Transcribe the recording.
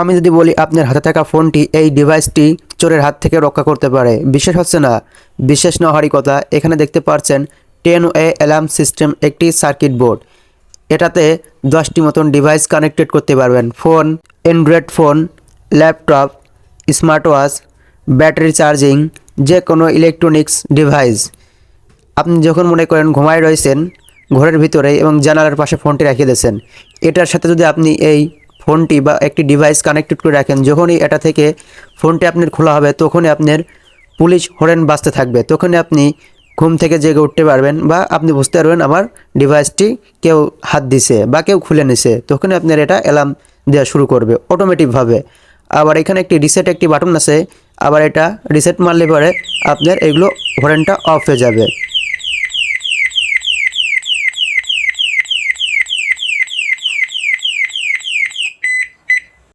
আমি যদি বলি আপনার হাতে থাকা ফোনটি এই ডিভাইসটি চোরের হাত থেকে রক্ষা করতে পারে, বিশেষ হচ্ছে না। বিশেষ না হওয়ারই কথা, এখানে দেখতে পাচ্ছেন টেন এ অ্যালার্ম সিস্টেম একটি সার্কিট বোর্ড এটাতে দশটি মতন ডিভাইস কানেক্টেড করতে পারবেন। Phone android phone laptop smart watch battery charging যে কোনো ইলেকট্রনিক্স ডিভাইস আপনি যখন মনে করেন ঘুমায় রয়েছেন, ঘরের ভিতরে এবং জানালার পাশে ফোনটি রেখে দিয়েছেন, এটার সাথে যদি আপনি এই ফোনটি বা একটি ডিভাইস কানেক্টেড করে রাখেন, যখনই এটা থেকে ফোনটি আপনার খোলা হবে, তখনই আপনার পুলিশ হরেন বাজতে থাকবে, তখনই আপনি ঘুম থেকে জেগে উঠতে পারবেন বা আপনি বুঝতে পারবেন আমার ডিভাইসটি কেউ হাত দিছে বা কেউ খুলে নিছে, তখনই আপনার এটা অ্যালার্ম দেওয়া শুরু করবে অটোমেটিকভাবে আবার এখানে একটি রিসেট একটি বাটন আছে, আবার এটা রিসেট মারলে পরে আপনার এগুলো হরেনটা অফ হয়ে যাবে।